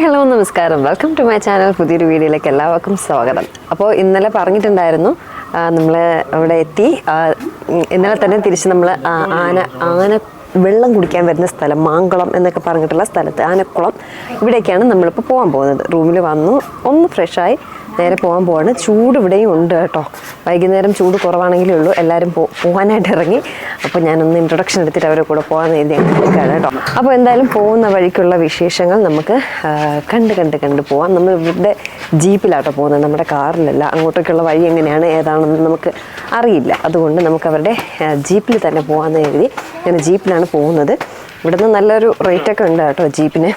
Hello നമസ്കാരം. Welcome to my channel പുതിയൊരു വീഡിയോയിലേക്ക് എല്ലാവർക്കും സ്വാഗതം. അപ്പോൾ ഇന്നലെ പറഞ്ഞിട്ടുണ്ടായിരുന്നു നമ്മൾ അവിടെ എത്തി ഇന്നലെ തന്നെ തിരിച്ച് നമ്മൾ ആന ആന വെള്ളം കുടിക്കാൻ വരുന്ന സ്ഥലം മാങ്കുളം എന്നൊക്കെ പറഞ്ഞിട്ടുള്ള സ്ഥലത്ത് ആനക്കുളം. ഇവിടേക്കാണ് നമ്മളിപ്പോൾ പോകാൻ പോകുന്നത്. റൂമിൽ വന്നു ഒന്ന് ഫ്രഷായി നേരെ പോകാൻ പോവാണ്. ചൂട് ഇവിടെയും ഉണ്ട് കേട്ടോ. വൈകുന്നേരം ചൂട് കുറവാണെങ്കിലേ ഉള്ളൂ. എല്ലാവരും പോകാനായിട്ട് ഇറങ്ങി. അപ്പോൾ ഞാനൊന്ന് ഇൻട്രൊഡക്ഷൻ എടുത്തിട്ട് അവരെ കൂടെ പോകാൻ എഴുതി നിൽക്കുകയാണ് കേട്ടോ. അപ്പോൾ എന്തായാലും പോകുന്ന വഴിക്കുള്ള വിശേഷങ്ങൾ നമുക്ക് കണ്ട് കണ്ട് കണ്ട് പോവാം. നമ്മൾ ഇവരുടെ ജീപ്പിലാട്ടോ പോകുന്നത്. നമ്മുടെ കാറിലല്ല. അങ്ങോട്ടേക്കുള്ള വഴി എങ്ങനെയാണ് ഏതാണെന്ന് നമുക്ക് അറിയില്ല. അതുകൊണ്ട് നമുക്ക് അവരുടെ ജീപ്പിൽ തന്നെ പോകാമെന്ന് എഴുതി ഞാൻ ജീപ്പിലാണ് പോകുന്നത്. ഇവിടുന്ന് നല്ലൊരു റേറ്റൊക്കെ ഉണ്ട് കേട്ടോ ജീപ്പിന്.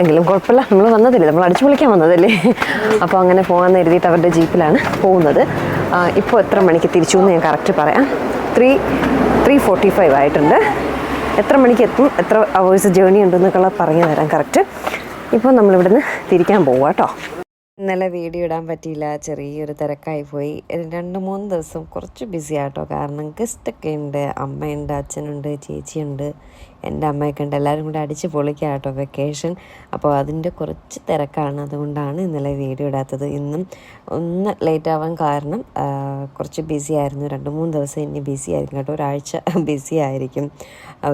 എങ്കിലും കുഴപ്പമില്ല. നമ്മൾ വന്നതല്ലേ? നമ്മൾ അടിച്ചു പൊളിക്കാൻ വന്നതല്ലേ? അപ്പോൾ അങ്ങനെ പോകാമെന്ന് എഴുതിയിട്ട് അവരുടെ ജീപ്പിലാണ് പോകുന്നത്. ഇപ്പോൾ എത്ര മണിക്ക് തിരിച്ചു എന്ന് ഞാൻ കറക്റ്റ് പറയാം. ത്രീ ത്രീ ഫോർട്ടി ഫൈവ് ആയിട്ടുണ്ട്. എത്ര മണിക്ക് എത്തും? എത്ര അവേഴ്സ് ജേണി ഉണ്ടെന്നൊക്കെ പറഞ്ഞു തരാം. കറക്റ്റ് ഇപ്പോൾ നമ്മളിവിടുന്ന് തിരിക്കാൻ പോവാം കേട്ടോ. ഇന്നലെ വീഡിയോ ഇടാൻ പറ്റിയില്ല ചെറിയൊരു തിരക്കായി പോയി. രണ്ട് മൂന്ന് ദിവസം കുറച്ച് ബിസി ആട്ടോ. കാരണം ഗസ്റ്റൊക്കെ ഉണ്ട് അമ്മയുണ്ട് അച്ഛനുണ്ട് ചേച്ചിയുണ്ട്. എന്റെ അമ്മയൊക്കെ ഉണ്ട് എല്ലാവരും കൂടെ അടിച്ച് പൊളിക്കാം കേട്ടോ വെക്കേഷൻ അപ്പോൾ അതിന്റെ കുറച്ച് തിരക്കാണ് അതുകൊണ്ടാണ് ഇന്നലെ വീഡിയോ ഇടാത്തത്. ഇന്നും ഒന്ന് ലേറ്റ് ആവാൻ കാരണം കുറച്ച് ബിസി ആയിരുന്നു. രണ്ട് മൂന്ന് ദിവസം ഇനി ബിസി ആയിരിക്കും കേട്ടോ. ഒരാഴ്ച ബിസി ആയിരിക്കും.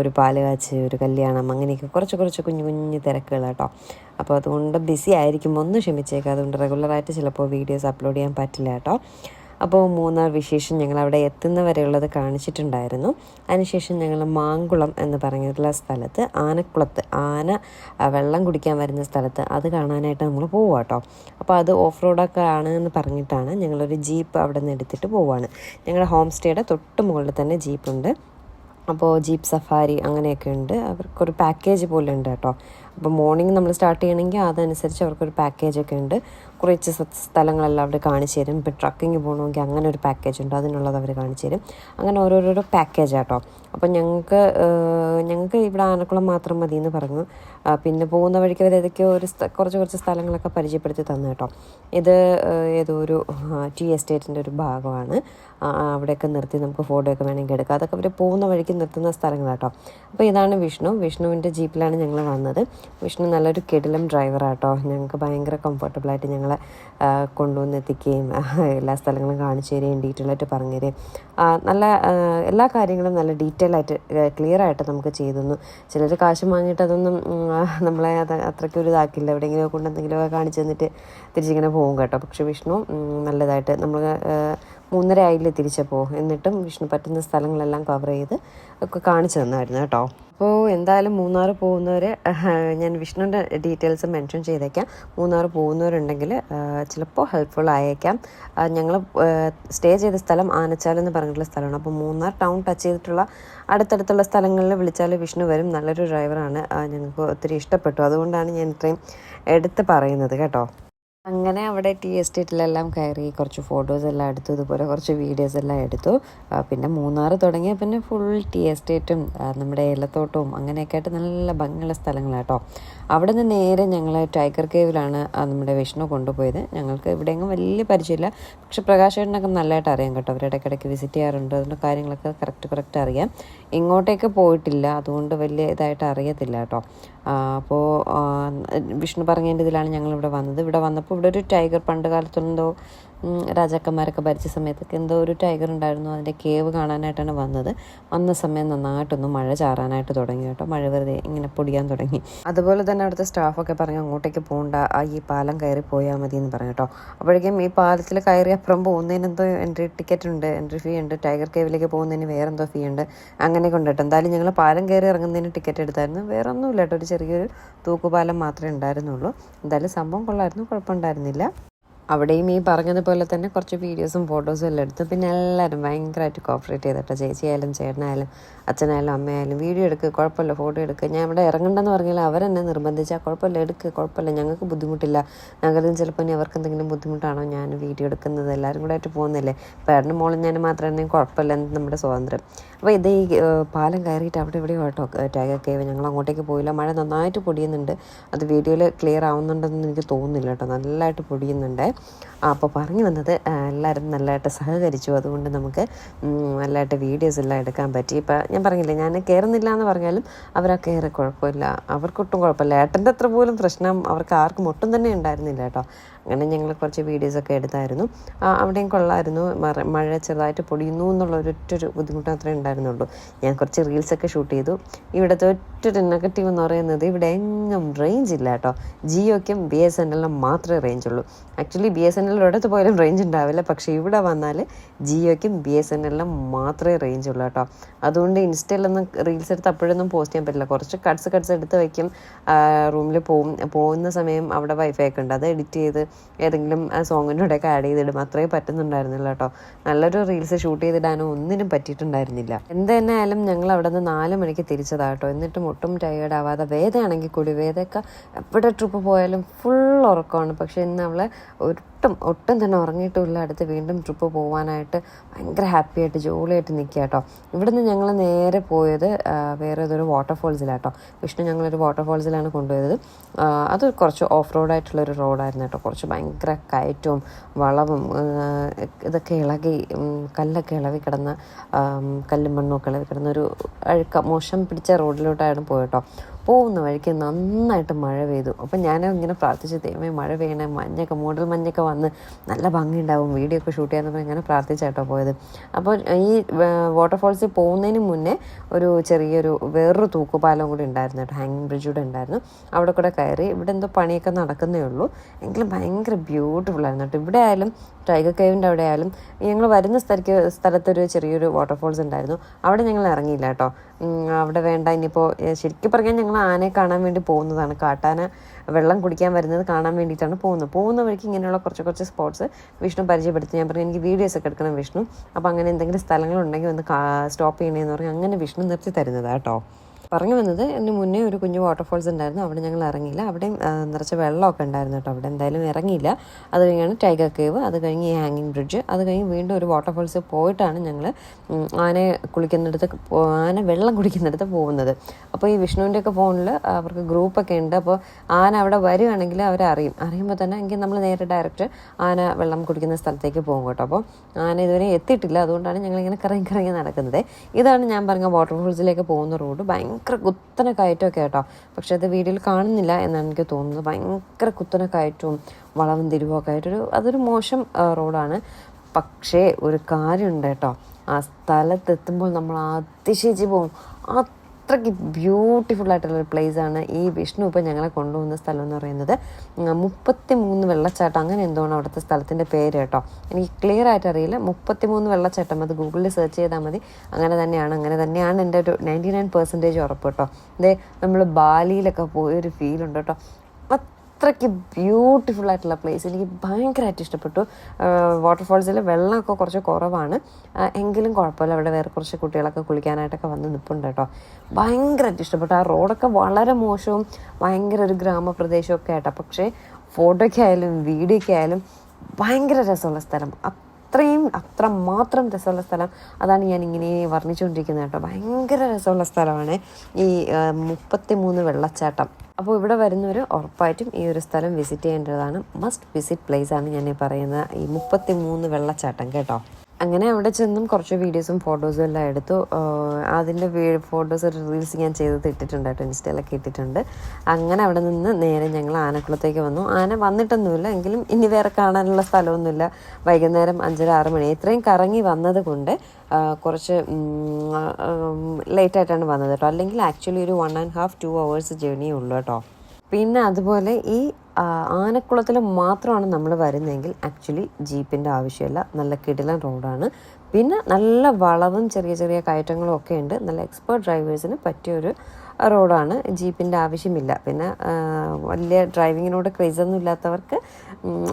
ഒരു പാൽ കാച്ച് ഒരു കല്യാണം അങ്ങനെയൊക്കെ കുറച്ച് കുറച്ച് കുഞ്ഞു കുഞ്ഞു തിരക്കുകൾ കേട്ടോ. അപ്പോൾ അതുകൊണ്ട് ബിസി ആയിരിക്കും ഒന്ന് ക്ഷമിച്ചേക്കാം. അതുകൊണ്ട് റെഗുലറായിട്ട് ചിലപ്പോൾ വീഡിയോസ് അപ്ലോഡ് ചെയ്യാൻ പറ്റില്ല കേട്ടോ. അപ്പോൾ മൂന്നാർ വിശേഷം ഞങ്ങൾ അവിടെ എത്തുന്നവരെയുള്ളത് കാണിച്ചിട്ടുണ്ടായിരുന്നു. അതിനുശേഷം ഞങ്ങൾ മാങ്കുളം എന്ന് പറഞ്ഞിട്ടുള്ള സ്ഥലത്ത് ആനക്കുളത്ത് ആന വെള്ളം കുടിക്കാൻ വരുന്ന സ്ഥലത്ത് അത് കാണാനായിട്ട് നമ്മൾ പോവുക കേട്ടോ അപ്പോൾ അത് ഓഫ് റോഡൊക്കെ ആണ് എന്ന് പറഞ്ഞിട്ടാണ് ഞങ്ങളൊരു ജീപ്പ് അവിടെ നിന്ന് എടുത്തിട്ട് പോവുകയാണ് ഞങ്ങളുടെ ഹോം സ്റ്റേയുടെ തൊട്ട് മുകളിൽ തന്നെ ജീപ്പുണ്ട്. അപ്പോൾ ജീപ്പ് സഫാരി അങ്ങനെയൊക്കെ ഉണ്ട്. അവർക്കൊരു പാക്കേജ് പോലെ ഉണ്ട് കേട്ടോ. അപ്പോൾ മോർണിംഗ് നമ്മൾ സ്റ്റാർട്ട് ചെയ്യണമെങ്കിൽ അതനുസരിച്ച് അവർക്കൊരു പാക്കേജൊക്കെ ഉണ്ട്. കുറച്ച് സ്ഥലങ്ങളെല്ലാം അവർ കാണിച്ചു തരും. ഇപ്പോൾ ട്രക്കിങ് പോകണമെങ്കിൽ അങ്ങനെ ഒരു പാക്കേജ് ഉണ്ട്. അതിനുള്ളത് അവർ കാണിച്ചു തരും. അങ്ങനെ ഓരോരോ പാക്കേജ് കേട്ടോ അപ്പോൾ ഞങ്ങൾക്ക് ഞങ്ങൾക്ക് ഇവിടെ ആനക്കുളം മാത്രം മതി എന്ന് പറഞ്ഞു പിന്നെ പോകുന്ന വഴിക്ക് അവർ ഏതൊക്കെയോ ഒരു കുറച്ച് കുറച്ച് സ്ഥലങ്ങളൊക്കെ പരിചയപ്പെടുത്തി തന്നു കേട്ടോ. ഇത് ഏതോ ഒരു ടീ എസ്റ്റേറ്റിന്റെ ഒരു ഭാഗമാണ്. അവിടെയൊക്കെ നിർത്തി നമുക്ക് ഫോട്ടോ ഒക്കെ വേണമെങ്കിൽ എടുക്കാം. അതൊക്കെ അവർ പോകുന്ന വഴിക്ക് നിർത്തുന്ന സ്ഥലങ്ങളാട്ടോ. അപ്പോൾ ഇതാണ് വിഷ്ണു. വിഷ്ണുവിന്റെ ജീപ്പിലാണ് ഞങ്ങൾ വന്നത്. വിഷ്ണു നല്ലൊരു കിടിലം ഡ്രൈവറാട്ടോ ഞങ്ങൾക്ക് ഭയങ്കര കംഫർട്ടബിളായിട്ട് ഞങ്ങളെ കൊണ്ടുവന്ന് എത്തിക്കുകയും എല്ലാ സ്ഥലങ്ങളും കാണിച്ചു തരികയും ഡീറ്റെയിൽ ആയിട്ട് പറഞ്ഞു തരികയും. നല്ല എല്ലാ കാര്യങ്ങളും നല്ല ഡീറ്റെയിൽ ആയിട്ട് ക്ലിയർ ആയിട്ട് നമുക്ക് ചെയ്തു തന്നു. ചിലർ കാശ് വാങ്ങിയിട്ട് അതൊന്നും നമ്മളെ അത് അത്രയ്ക്ക് ഒരു ഇതാക്കില്ല. എവിടെയെങ്കിലും കൊണ്ടെന്തെങ്കിലുമൊക്കെ കാണിച്ചു തന്നിട്ട് തിരിച്ചിങ്ങനെ പോകും കേട്ടോ. പക്ഷേ വിഷ്ണു നല്ലതായിട്ട് നമ്മൾ മൂന്നര ആയില്ലേ തിരിച്ചപ്പോൾ എന്നിട്ടും വിഷ്ണു പറ്റുന്ന സ്ഥലങ്ങളെല്ലാം കവർ ചെയ്ത് ഒക്കെ കാണിച്ചു തന്നായിരുന്നു കേട്ടോ. അപ്പോൾ എന്തായാലും മൂന്നാർ പോകുന്നവർ ഞാൻ വിഷ്ണുവിന്റെ ഡീറ്റെയിൽസ് മെൻഷൻ ചെയ്തേക്കാം. മൂന്നാർ പോകുന്നവരുണ്ടെങ്കിൽ ചിലപ്പോൾ ഹെൽപ്ഫുൾ ആയേക്കാം. ഞങ്ങൾ സ്റ്റേ ചെയ്ത സ്ഥലം ആനച്ചാൽ എന്ന് പറഞ്ഞിട്ടുള്ള സ്ഥലമാണ്. അപ്പോൾ മൂന്നാർ ടൗൺ ടച്ച് ചെയ്തിട്ടുള്ള അടുത്തടുത്തുള്ള സ്ഥലങ്ങളിൽ വിളിച്ചാൽ വിഷ്ണു വരും. നല്ലൊരു ഡ്രൈവറാണ്. ഞങ്ങൾക്ക് ഒത്തിരി ഇഷ്ടപ്പെട്ടു. അതുകൊണ്ടാണ് ഞാൻ ഇത്രയും എടുത്ത് പറയുന്നത് കേട്ടോ. അങ്ങനെ അവിടെ ടീ എസ്റ്റേറ്റിലെല്ലാം കയറി കുറച്ച് ഫോട്ടോസ് എല്ലാം എടുത്തു ഇതുപോലെ കുറച്ച് വീഡിയോസ് എല്ലാം എടുത്തു. പിന്നെ മൂന്നാർ തുടങ്ങിയ പിന്നെ ഫുൾ ടീ എസ്റ്റേറ്റും നമ്മുടെ ഏലത്തോട്ടവും അങ്ങനെയൊക്കെ ആയിട്ട് നല്ല ഭംഗിയുള്ള സ്ഥലങ്ങളാണ് കേട്ടോ അവിടെ നിന്ന് നേരെ ഞങ്ങൾ ടൈഗർ കേവിലാണ് നമ്മുടെ വിഷ്ണു കൊണ്ടുപോയത്. ഞങ്ങൾക്ക് ഇവിടെയെങ്കിലും വലിയ പരിചയമില്ല. പക്ഷെ പ്രകാശേട്ടനൊക്കെ നല്ലതായിട്ട് അറിയാം കേട്ടോ. അവർ ഇടയ്ക്കിടയ്ക്ക് വിസിറ്റ് ചെയ്യാറുണ്ട്. അതിന്റെ കാര്യങ്ങളൊക്കെ കറക്റ്റ് കറക്റ്റ് അറിയാം. ഇങ്ങോട്ടേക്ക് പോയിട്ടില്ല. അതുകൊണ്ട് വലിയ ഇതായിട്ട് അറിയത്തില്ല കേട്ടോ. അപ്പോൾ വിഷ്ണു പറഞ്ഞതിന്റെ ഇതിലാണ് ഞങ്ങൾ ഇവിടെ വന്നത്. ഇവിടെ വന്നപ്പോൾ ഇവിടെ ഒരു ടൈഗർ പണ്ട് കാലത്തെന്തോ ഉം, രാജാക്കന്മാരൊക്കെ ഭരിച്ച സമയത്തൊക്കെ എന്തോ ഒരു ടൈഗർ ഉണ്ടായിരുന്നു. അതിന്റെ കേവ് കാണാനായിട്ടാണ് വന്നത്. വന്ന സമയം നന്നായിട്ടൊന്ന് മഴ ചാറാനായിട്ട് തുടങ്ങി കേട്ടോ. മഴ വെറുതെ ഇങ്ങനെ പൊടിയാൻ തുടങ്ങി. അതുപോലെ തന്നെ അവിടുത്തെ സ്റ്റാഫൊക്കെ പറഞ്ഞു അങ്ങോട്ടേക്ക് പോകണ്ട ആ ഈ പാലം കയറി പോയാൽ മതി എന്ന് പറഞ്ഞു കേട്ടോ. അപ്പോഴേക്കും ഈ പാലത്തിൽ കയറി അപ്പുറം പോകുന്നതിന് എന്തോ എൻട്രി ടിക്കറ്റ് ഉണ്ട്. എൻട്രി ഫീ ഉണ്ട്. ടൈഗർ കേവിലേക്ക് പോകുന്നതിന് വേറെ എന്തോ ഫീ ഉണ്ട്. അങ്ങനെ കൊണ്ടിട്ട് എന്തായാലും ഞങ്ങൾ പാലം കയറി ഇറങ്ങുന്നതിന് ടിക്കറ്റ് എടുത്തായിരുന്നു. വേറെ ഒന്നുമില്ല കേട്ടോ. ഒരു ചെറിയൊരു തൂക്കുപാലം മാത്രമേ ഉണ്ടായിരുന്നുള്ളൂ. എന്തായാലും സംഭവം കൊള്ളായിരുന്നു. കുഴപ്പമുണ്ടായിരുന്നില്ല. അവിടെയും ഈ പറഞ്ഞതുപോലെ തന്നെ കുറച്ച് വീഡിയോസും ഫോട്ടോസും എല്ലാം എടുത്തു പിന്നെ എല്ലാവരും ഭയങ്കരമായിട്ട് കോപ്പറേറ്റ് ചെയ്തിട്ട് ചേച്ചിയായാലും ചേട്ടനായാലും അച്ഛനായാലും അമ്മയായാലും വീഡിയോ എടുക്കുക കുഴപ്പമില്ല ഫോട്ടോ എടുക്കുക ഞാൻ ഇവിടെ ഇറങ്ങണ്ടെന്ന് പറഞ്ഞാൽ അവരെന്നെ നിർബന്ധിച്ചാൽ കുഴപ്പമില്ല എടുക്കുക കുഴപ്പമില്ല ഞങ്ങൾക്ക് ബുദ്ധിമുട്ടില്ല. ഞങ്ങൾക്ക് ചിലപ്പോൾ ഇനി അവർക്ക് എന്തെങ്കിലും ബുദ്ധിമുട്ടാണോ ഞാൻ വീഡിയോ എടുക്കുന്നത്? എല്ലാവരും കൂടെ ആയിട്ട് പോകുന്നില്ലേ? പേരന്റെ മോളും ഞാൻ മാത്രമേ കുഴപ്പമില്ല നമ്മുടെ സ്വാതന്ത്ര്യം. അപ്പോൾ ഇത് ഈ പാലം കയറിയിട്ട് അവിടെ ഇവിടെ കേട്ടോ ടൈഗർ കേവ് ഞങ്ങൾ അങ്ങോട്ടേക്ക് പോയില്ല. മഴ നന്നായിട്ട് പൊടിയുന്നുണ്ട്. അത് വീഡിയോയിൽ ക്ലിയർ ആവുന്നുണ്ടെന്ന് എനിക്ക് തോന്നുന്നില്ല കേട്ടോ. നല്ലതായിട്ട് പൊടിയുന്നുണ്ട്. അപ്പോൾ പറഞ്ഞു വന്നത് എല്ലാവരും നല്ലതായിട്ട് സഹകരിച്ചു. അതുകൊണ്ട് നമുക്ക് നല്ലതായിട്ട് വീഡിയോസ് എല്ലാം എടുക്കാൻ പറ്റി. ഇപ്പം ഞാൻ പറഞ്ഞില്ലേ ഞാൻ കയറുന്നില്ല എന്ന് പറഞ്ഞാലും അവരാ കയറി കുഴപ്പമില്ല. അവർക്കൊട്ടും കുഴപ്പമില്ല. ഏട്ടന്റെ അത്ര പോലും പ്രശ്നം അവർക്ക് ആർക്കും ഒട്ടും തന്നെ ഉണ്ടായിരുന്നില്ല കേട്ടോ. അങ്ങനെ ഞങ്ങൾ കുറച്ച് വീഡിയോസൊക്കെ എടുത്തായിരുന്നു. അവിടെയും കൊള്ളായിരുന്നു. മഴ ചെറുതായിട്ട് പൊടിയുന്നു എന്നുള്ള ഒരൊറ്റൊരു ബുദ്ധിമുട്ട് മാത്രമേ ഉണ്ടായിരുന്നുള്ളൂ. ഞാൻ കുറച്ച് റീൽസൊക്കെ ഷൂട്ട് ചെയ്തു. ഇവിടുത്തെ ഒറ്റൊരു നെഗറ്റീവ് എന്ന് പറയുന്നത് ഇവിടെ എങ്ങും റേഞ്ച് ഇല്ല കേട്ടോ. ജിയോയ്ക്കും ബി എസ് എൻ എല്ലിനും മാത്രമേ റേഞ്ച് ഉള്ളൂ. ആക്ച്വലി ബി എസ് എൻ എല്ലിൽ ഒരിടത്ത് പോയാലും റേഞ്ച് ഉണ്ടാവില്ല. പക്ഷേ ഇവിടെ വന്നാൽ ജിയോയ്ക്കും ബി എസ് എൻ എല്ലിനും മാത്രമേ റേഞ്ച് ഉള്ളൂ കേട്ടോ. അതുകൊണ്ട് ഇൻസ്റ്റയിലൊന്നും റീൽസ് എടുത്ത് അപ്പോഴൊന്നും പോസ്റ്റ് ചെയ്യാൻ പറ്റില്ല. കുറച്ച് കട്ട്സ് കട്ട്സ് എടുത്ത് വയ്ക്കും റൂമിൽ പോകും പോകുന്ന സമയം അവിടെ വൈഫൈ ഒക്കെ ഉണ്ട്. അത് എഡിറ്റ് ചെയ്ത് ഏതെങ്കിലും സോങ്ങിന്റെ കൂടെയൊക്കെ ആഡ് ചെയ്തിടും. അത്രേ പറ്റുന്നുണ്ടായിരുന്നില്ല കേട്ടോ. നല്ലൊരു റീൽസ് ഷൂട്ട് ചെയ്തിടാനോ ഒന്നിനും പറ്റിയിട്ടുണ്ടായിരുന്നില്ല. എന്ത് തന്നെ ആയാലും ഞങ്ങൾ അവിടെ നിന്ന് നാല് മണിക്ക് തിരിച്ചതാണ് കേട്ടോ. എന്നിട്ടും ഒട്ടും ടയേർഡ് ആവാതെ വേദയാണെങ്കിൽ കൂടി വേദയൊക്കെ എവിടെ ട്രിപ്പ് പോയാലും ഫുൾ ഉറക്കമാണ്. പക്ഷേ ഇന്ന് അവളെ ഒട്ടും ഒട്ടും തന്നെ ഉറങ്ങിയിട്ടുമില്ല അടുത്ത് വീണ്ടും ട്രിപ്പ് പോകാനായിട്ട് ഭയങ്കര ഹാപ്പി ആയിട്ട് ജോളിയായിട്ട് നിൽക്കുക കേട്ടോ ഇവിടുന്ന് ഞങ്ങൾ നേരെ പോയത് വേറെ ഏതൊരു വാട്ടർഫോൾസിലാട്ടോ വിഷ്ണു ഞങ്ങളൊരു വാട്ടർഫോൾസിലാണ് കൊണ്ടുപോയത്. അത് കുറച്ച് ഓഫ് റോഡായിട്ടുള്ളൊരു റോഡായിരുന്നു കേട്ടോ കുറച്ച് ഭയങ്കര കയറ്റവും വളവും ഇതൊക്കെ ഇളകി കല്ലൊക്കെ ഇളവി കിടന്ന കല്ലും മണ്ണും ഒക്കെ ഇളവി കിടന്ന ഒരു അഴുക്ക മോശം പിടിച്ച റോഡിലോട്ടായിരുന്നു പോയിട്ടോ പോകുന്ന വഴിക്ക് നന്നായിട്ട് മഴ പെയ്തു. അപ്പം ഞാൻ ഇങ്ങനെ പ്രാർത്ഥിച്ച് ദൈവമേ മഴ പെയ്യണേ മഞ്ഞൊക്കെ മൂടൽ മഞ്ഞൊക്കെ വന്ന് നല്ല ഭംഗിയുണ്ടാവും. വീഡിയോ ഒക്കെ ഷൂട്ട് ചെയ്യാൻ ഇങ്ങനെ പ്രാർത്ഥിച്ചാട്ടോ പോയത്. അപ്പോൾ ഈ വാട്ടർഫോൾസിൽ പോകുന്നതിന് മുന്നേ ഒരു ചെറിയൊരു വേറൊരു തൂക്കുപാലം കൂടി ഉണ്ടായിരുന്നു കേട്ടോ. ഹാങ്ങിങ് ബ്രിഡ്ജ് കൂടെ ഉണ്ടായിരുന്നു. അവിടെ കൂടെ കയറി ഇവിടെ എന്തോ പണിയൊക്കെ നടക്കുന്നേ ഉള്ളൂ. എങ്കിലും ഭയങ്കര ബ്യൂട്ടിഫുൾ ആയിരുന്നു കേട്ടോ. ഇവിടെ ആയാലും ടൈഗർ കേവിന്റെ അവിടെ ആയാലും ഞങ്ങൾ വരുന്ന സ്ഥലത്ത് സ്ഥലത്തൊരു ചെറിയൊരു വാട്ടർഫോൾസ് ഉണ്ടായിരുന്നു. അവിടെ ഞങ്ങൾ ഇറങ്ങിയില്ല കേട്ടോ. അവിടെ വേണ്ട. ഇനിയിപ്പോൾ ശരിക്കും പറഞ്ഞാൽ ഞങ്ങൾ ആനയെ കാണാൻ വേണ്ടി പോകുന്നതാണ്. കാട്ടാന വെള്ളം കുടിക്കാൻ വരുന്നത് കാണാൻ വേണ്ടിയിട്ടാണ് പോകുന്നത്. പോകുന്ന വഴിക്ക് ഇങ്ങനെയുള്ള കുറച്ച് കുറച്ച് സ്പോട്സ് വിഷ്ണു പരിചയപ്പെടുത്തി. ഞാൻ പറഞ്ഞു എനിക്ക് വീഡിയോസ് ഒക്കെ എടുക്കണം വിഷ്ണു. അപ്പോൾ അങ്ങനെ എന്തെങ്കിലും സ്ഥലങ്ങളുണ്ടെങ്കിൽ ഒന്ന് സ്റ്റോപ്പ് ചെയ്യണമെന്ന് പറഞ്ഞു അങ്ങനെ വിഷ്ണു നിർത്തി തരുന്നതാണ് കേട്ടോ പറഞ്ഞു വന്നത് അതിന് മുന്നേ ഒരു കുഞ്ഞു വാട്ടർഫോൾസ് ഉണ്ടായിരുന്നു. അവിടെ ഞങ്ങൾ ഇറങ്ങിയില്ല. അവിടെയും നിറച്ച വെള്ളമൊക്കെ ഉണ്ടായിരുന്നു കേട്ടോ. അവിടെ എന്തായാലും ഇറങ്ങിയില്ല. അത് കഴിഞ്ഞാണ് ടൈഗർ കേവ് അത് കഴിഞ്ഞ് ഈ ഹാങ്ങിങ് ബ്രിഡ്ജ് അത് കഴിഞ്ഞ് വീണ്ടും ഒരു വാട്ടർഫോൾസ് പോയിട്ടാണ് ഞങ്ങൾ ആനയെ കുളിക്കുന്നിടത്ത് ആന വെള്ളം കുടിക്കുന്നിടത്ത് പോകുന്നത്. അപ്പോൾ ഈ വിഷ്ണുവിന്റെയൊക്കെ ഫോണിൽ അവർക്ക് ഗ്രൂപ്പൊക്കെ ഉണ്ട്. അപ്പോൾ ആന അവിടെ വരികയാണെങ്കിൽ അവരെ അറിയും. അറിയുമ്പോൾ തന്നെ എങ്കിൽ നമ്മൾ നേരെ ഡയറക്റ്റ് ആന വെള്ളം കുടിക്കുന്ന സ്ഥലത്തേക്ക് പോകും കേട്ടോ. അപ്പോൾ ആന ഇതുവരെ എത്തിയിട്ടില്ല. അതുകൊണ്ടാണ് ഞങ്ങളിങ്ങനെ കറങ്ങി കറങ്ങി നടക്കുന്നത്. ഇതാണ് ഞാൻ പറഞ്ഞ വാട്ടർഫോൾസിലേക്ക് പോകുന്ന റോഡ് ഭയങ്കര കുത്തന കയറ്റമൊക്കെ കേട്ടോ പക്ഷെ അത് വീഡിയോയിൽ കാണുന്നില്ല എന്നാണ് എനിക്ക് തോന്നുന്നത്. ഭയങ്കര കുത്തന കയറ്റവും വളവും തിരിവൊക്കെ ആയിട്ടൊരു അതൊരു മോശം റോഡാണ്. പക്ഷേ ഒരു കാര്യമുണ്ട് കേട്ടോ. ആ സ്ഥലത്തെത്തുമ്പോൾ നമ്മൾ അതിശയിച്ച് പോകും. അത്രയ്ക്ക് ബ്യൂട്ടിഫുൾ ആയിട്ടുള്ളൊരു ആണ് ഈ വിഷ്ണു ഇപ്പം ഞങ്ങളെ കൊണ്ടുപോകുന്ന സ്ഥലം എന്ന് പറയുന്നത്. മുപ്പത്തി മൂന്ന് വെള്ളച്ചാട്ടം. അങ്ങനെ എന്തോണ് അവിടുത്തെ സ്ഥലത്തിന്റെ പേര് കേട്ടോ? എനിക്ക് ക്ലിയർ ആയിട്ട് അറിയില്ല. മുപ്പത്തി മൂന്ന് വെള്ളച്ചാട്ടം. അത് ഗൂഗിളിൽ സെർച്ച് ചെയ്താൽ മതി. അങ്ങനെ തന്നെയാണ് അങ്ങനെ തന്നെയാണ് എന്റെ ഒരു നയന്റി നയൻ പെർസെന്റേജ് ഉറപ്പ് കേട്ടോ. ഇതേ നമ്മൾ ബാലിയിലൊക്കെ പോയൊരു ഫീലുണ്ട് കേട്ടോ. അത്രയ്ക്ക് ബ്യൂട്ടിഫുൾ ആയിട്ടുള്ള പ്ലേസ് എനിക്ക് ഭയങ്കരമായിട്ട് ഇഷ്ടപ്പെട്ടു. വാട്ടർഫോൾസിൽ വെള്ളമൊക്കെ കുറച്ച് കുറവാണ്. എങ്കിലും കുഴപ്പമില്ല. അവിടെ വേറെ കുറച്ച് കുട്ടികളൊക്കെ കുളിക്കാനായിട്ടൊക്കെ വന്ന് നിൽപ്പുണ്ട് കേട്ടോ. ഭയങ്കരമായിട്ട് ഇഷ്ടപ്പെട്ടു. ആ റോഡൊക്കെ വളരെ മോശവും ഭയങ്കര ഒരു ഗ്രാമപ്രദേശമൊക്കെ ആയിട്ടാണ് പക്ഷേ ഫോട്ടോയ്ക്ക് ആയാലും വീഡിയോയ്ക്ക് ആയാലും ഭയങ്കര രസമുള്ള സ്ഥലം. അത്രയും അത്ര മാത്രം രസമുള്ള സ്ഥലം. അതാണ് ഞാൻ ഇങ്ങനെ വർണിച്ചുകൊണ്ടിരിക്കുന്നത് കേട്ടോ. ഭയങ്കര രസമുള്ള സ്ഥലമാണ് ഈ മുപ്പത്തി മൂന്ന് വെള്ളച്ചാട്ടം. അപ്പോൾ ഇവിടെ വരുന്നവർ ഉറപ്പായിട്ടും ഈ ഒരു സ്ഥലം വിസിറ്റ് ചെയ്യേണ്ടതാണ്. മസ്റ്റ് വിസിറ്റ് പ്ലേസ് ആണ് ഞാൻ പറയുന്നത് പറയുന്ന ഈ മുപ്പത്തി മൂന്ന് വെള്ളച്ചാട്ടം കേട്ടോ. അങ്ങനെ അവിടെ ചെന്നും കുറച്ച് വീഡിയോസും ഫോട്ടോസും എല്ലാം എടുത്തു. അതിന്റെ ഫോട്ടോസ് റീൽസ് ഞാൻ ചെയ്തത് ഇട്ടിട്ടുണ്ട് കേട്ടോ ഇൻസ്റ്റയിലൊക്കെ ഇട്ടിട്ടുണ്ട്. അങ്ങനെ അവിടെ നിന്ന് നേരെ ഞങ്ങൾ ആനക്കുളത്തേക്ക് വന്നു. ആന വന്നിട്ടൊന്നുമില്ല എങ്കിലും ഇനി വേറെ കാണാനുള്ള സ്ഥലമൊന്നുമില്ല. വൈകുന്നേരം അഞ്ചര ആറ് മണി ഇത്രയും കറങ്ങി വന്നത് കൊണ്ട് കുറച്ച് ലേറ്റായിട്ടാണ് വന്നത് കേട്ടോ. അല്ലെങ്കിൽ ആക്ച്വലി ഒരു one and half two hours ജേർണിയേ ഉള്ളൂ കേട്ടോ. പിന്നെ അതുപോലെ ഈ ആനക്കുളത്തിൽ മാത്രമാണ് നമ്മൾ വരുന്നതെങ്കിൽ ആക്ച്വലി ജീപ്പിന്റെ ആവശ്യമില്ല. നല്ല കിടിലൻ റോഡാണ്. പിന്നെ നല്ല വളവും ചെറിയ ചെറിയ കയറ്റങ്ങളും ഒക്കെ ഉണ്ട്. നല്ല എക്സ്പേർട്ട് ഡ്രൈവേഴ്സിന് പറ്റിയൊരു റോഡാണ്. ജീപ്പിന്റെ ആവശ്യമില്ല. പിന്നെ വലിയ ഡ്രൈവിങ്ങിനോട് ക്രേസൊന്നും ഇല്ലാത്തവർക്ക്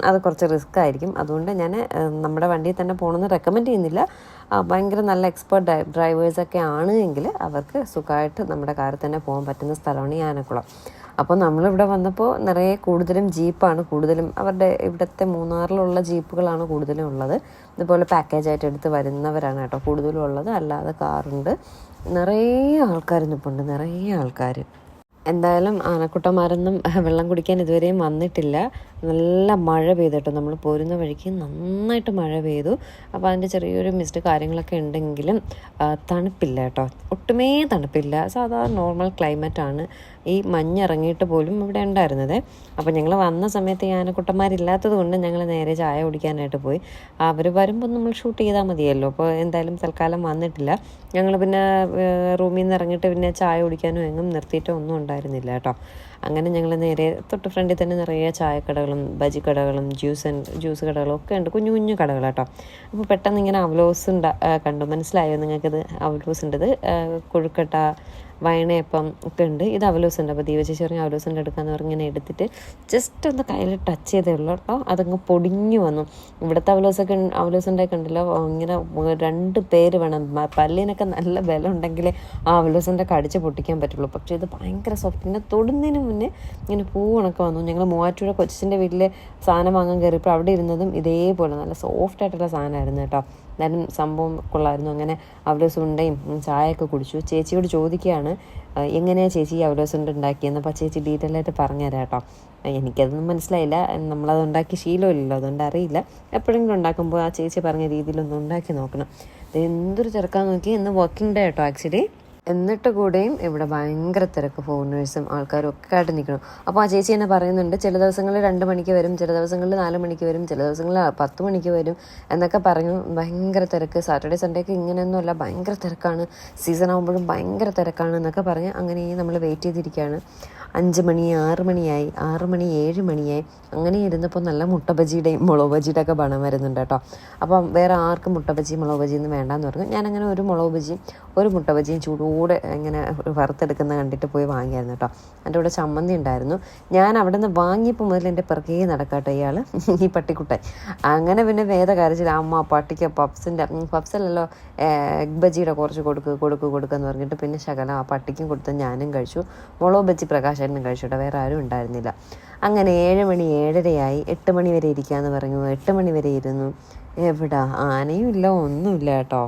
അത് കുറച്ച് റിസ്ക് ആയിരിക്കും. അതുകൊണ്ട് ഞാൻ നമ്മുടെ വണ്ടിയിൽ തന്നെ പോകണമെന്ന് റെക്കമെൻഡ് ചെയ്യുന്നില്ല. ഭയങ്കര നല്ല എക്സ്പേർട്ട് ഡ്രൈവേഴ്സൊക്കെ ആണ് എങ്കിൽ അവർക്ക് സുഖമായിട്ട് നമ്മുടെ കാറിൽ തന്നെ പോകാൻ പറ്റുന്ന സ്ഥലമാണ് ഈ ആനക്കുളം. അപ്പോൾ നമ്മളിവിടെ വന്നപ്പോൾ നിറയെ കൂടുതലും ജീപ്പാണ് കൂടുതലും അവരുടെ ഇവിടുത്തെ മൂന്നാറിലുള്ള ജീപ്പുകളാണ് കൂടുതലും ഉള്ളത്. ഇതുപോലെ പാക്കേജ് ആയിട്ട് എടുത്ത് വരുന്നവരാണ് കേട്ടോ കൂടുതലും ഉള്ളത്. അല്ലാതെ കാറുണ്ട്. നിറയെ ആൾക്കാർ നിൽപ്പുണ്ട് നിറയെ ആൾക്കാർ എന്തായാലും ആനക്കുട്ടന്മാരൊന്നും വെള്ളം കുടിക്കാൻ ഇതുവരെയും വന്നിട്ടില്ല. നല്ല മഴ പെയ്തു കേട്ടോ നമ്മൾ പോരുന്ന വഴിക്ക് നന്നായിട്ട് മഴ പെയ്തു. അപ്പോൾ അതിന്റെ ചെറിയൊരു മിസ്റ്റ് കാര്യങ്ങളൊക്കെ ഉണ്ടെങ്കിലും തണുപ്പില്ല കേട്ടോ. ഒട്ടുമേ തണുപ്പില്ല. സാധാരണ നോർമൽ ക്ലൈമറ്റ് ആണ്. ഈ മഞ്ഞിറങ്ങിയിട്ട് പോലും ഇവിടെ ഉണ്ടായിരുന്നത്. അപ്പോൾ ഞങ്ങൾ വന്ന സമയത്ത് ഈ ആനക്കുട്ടന്മാരില്ലാത്തത് കൊണ്ട് ഞങ്ങൾ നേരെ ചായ കുടിക്കാനായിട്ട് പോയി. അവർ വരുമ്പോൾ നമ്മൾ ഷൂട്ട് ചെയ്താൽ മതിയല്ലോ. അപ്പോൾ എന്തായാലും തൽക്കാലം വന്നിട്ടില്ല. ഞങ്ങൾ പിന്നെ റൂമിൽ നിന്ന് ഇറങ്ങിയിട്ട് പിന്നെ ചായ കുടിക്കാനോ എങ്ങും നിർത്തിയിട്ടോ ഒന്നും ഉണ്ടായിരുന്നില്ല കേട്ടോ. അങ്ങനെ ഞങ്ങൾ നേരെ തൊട്ട് ഫ്രണ്ടിൽ തന്നെ നിറയെ ചായക്കടകളും ബജി കടകളും ജ്യൂസ് ജ്യൂസ് കടകളും ഒക്കെ ഉണ്ട്. കുഞ്ഞു കുഞ്ഞു കടകൾ കേട്ടോ. അപ്പോൾ പെട്ടെന്ന് ഇങ്ങനെ അവലോസ് ഉണ്ട് കണ്ടു. മനസ്സിലായോ നിങ്ങൾക്കിത്? അവലോസ് ഉണ്ടത്. കൊഴുക്കട്ട വയണയപ്പം ഒക്കെ ഉണ്ട്. ഇത് അവലോസുണ്ട് അപ്പോൾ ദീപചേച്ചി പറഞ്ഞ അവലോസ് ഉണ്ട് എടുക്കാന്ന് പറഞ്ഞ് ഇങ്ങനെ എടുത്തിട്ട് ജസ്റ്റ് ഒന്ന് കയ്യിൽ ടച്ച് ചെയ്തേ ഉള്ളൂ കേട്ടോ. അതങ്ങ് പൊടിഞ്ഞു വന്നു. ഇവിടുത്തെ അവലോസൊക്കെ അവലോസ് ഉണ്ടായി കണ്ടല്ലോ ഇങ്ങനെ രണ്ട് പേര് വേണം. പല്ലിനൊക്കെ നല്ല ബലം ഉണ്ടെങ്കിലേ ആ അവലോസിന്റെ കടിച്ച് പൊട്ടിക്കാൻ പറ്റുള്ളൂ. പക്ഷേ ഇത് ഭയങ്കര സോഫ്റ്റ് പിന്നെ തൊടുന്നതിന് മുന്നേ ഇങ്ങനെ പൂ കണക്ക് വന്നു. ഞങ്ങൾ മൂവാറ്റുപുഴ കൊച്ചിന്റെ വീട്ടിൽ സാധനം വാങ്ങാൻ കയറിയപ്പോൾ അവിടെ ഇരുന്നതും ഇതേപോലെ നല്ല സോഫ്റ്റ് ആയിട്ടുള്ള സാധനമായിരുന്നു കേട്ടോ. എന്തായാലും സംഭവം കൊള്ളായിരുന്നു. അങ്ങനെ അവലോസ് ഉണ്ടയും ചായയൊക്കെ കുടിച്ചു. ചേച്ചിയോട് ചോദിക്കുകയാണ് എങ്ങനെയാണ് ചേച്ചി അവലോസ് ഉണ്ട് ഉണ്ടാക്കിയെന്ന്? അപ്പോൾ ചേച്ചി ഡീറ്റെയിൽ ആയിട്ട് പറഞ്ഞുതരാം കേട്ടോ. എനിക്കതൊന്നും മനസ്സിലായില്ല. നമ്മളത് ഉണ്ടാക്കി ശീലമില്ലല്ലോ അതുകൊണ്ട് അറിയില്ല. എപ്പോഴെങ്കിലും ഉണ്ടാക്കുമ്പോൾ ആ ചേച്ചി പറഞ്ഞ രീതിയിലൊന്നും ഉണ്ടാക്കി നോക്കണം. എന്തൊരു ചെറുക്കാൻ നോക്കി ഇന്ന് വർക്കിംഗ് ഡേ കേട്ടോ ആക്ച്വലി എന്നിട്ട് കൂടെയും ഇവിടെ ഭയങ്കര തിരക്ക്. ഫോറിനേഴ്സും ആൾക്കാരും ഒക്കെ ആയിട്ട് നിൽക്കണം. അപ്പോൾ ആ ചേച്ചി എന്നെ പറയുന്നുണ്ട് ചില ദിവസങ്ങളിൽ രണ്ട് മണിക്ക് വരും ചില ദിവസങ്ങളിൽ നാല് മണിക്ക് വരും ചില ദിവസങ്ങളിൽ പത്ത് മണിക്ക് വരും എന്നൊക്കെ പറഞ്ഞു. ഭയങ്കര തിരക്ക്. സാറ്റർഡേ സൺഡേ ഒക്കെ ഇങ്ങനെയൊന്നുമല്ല ഭയങ്കര തിരക്കാണ്. സീസൺ ആകുമ്പോഴും ഭയങ്കര തിരക്കാണ് എന്നൊക്കെ പറഞ്ഞ് അങ്ങനെ നമ്മൾ വെയിറ്റ് ചെയ്തിരിക്കുകയാണ്. അഞ്ച് മണി ആറ് മണിയായി ആറ് മണി ഏഴ് മണിയായി. അങ്ങനെ ഇരുന്നപ്പോൾ നല്ല മുട്ട ബജിയുടെയും മുളക് ബജിയുടെ ഒക്കെ പണം വരുന്നുണ്ട് കേട്ടോ. അപ്പം വേറെ ആർക്കും മുട്ട ബജി മുളക് ബജി ഒന്നും വേണ്ടാന്ന് പറഞ്ഞു. ഞാനങ്ങനെ ഒരു മുളക് ബജിയും ഒരു മുട്ട ബജിയും ചൂടോടെ ഇങ്ങനെ വറുത്തെടുക്കുന്ന കണ്ടിട്ട് പോയി വാങ്ങിയായിരുന്നു കേട്ടോ. എന്റെ കൂടെ ചമ്മന്തി ഉണ്ടായിരുന്നു. ഞാൻ അവിടെ നിന്ന് വാങ്ങിയപ്പോൾ മുതൽ എന്റെ പിറകേ നടക്കാട്ടോ ഇയാൾ ഈ പട്ടിക്കുട്ടൻ. അങ്ങനെ പിന്നെ വേദ കരച്ചിൽ അമ്മ പട്ടിക്ക് പപ്സിന്റെ പപ്സിലല്ലോ എഗ് ബജിയുടെ കുറച്ച് കൊടുക്കുക കൊടുക്ക് കൊടുക്കുക കൊടുക്കെന്ന് പറഞ്ഞിട്ട് പിന്നെ ശകലം ആ പട്ടിക്കും കൊടുത്ത് ഞാനും കഴിച്ചു. മുളക് ബജി പ്രകാശനും കഴിച്ചു കേട്ടോ വേറെ ആരും ഉണ്ടായിരുന്നില്ല. അങ്ങനെ ഏഴ് മണി ഏഴരയായി എട്ട് മണി വരെ ഇരിക്കാന്ന് പറഞ്ഞു. എട്ട് മണി വരെ ഇരുന്നു. എവിടാ? ആനയും ഇല്ല ഒന്നുമില്ല കേട്ടോ.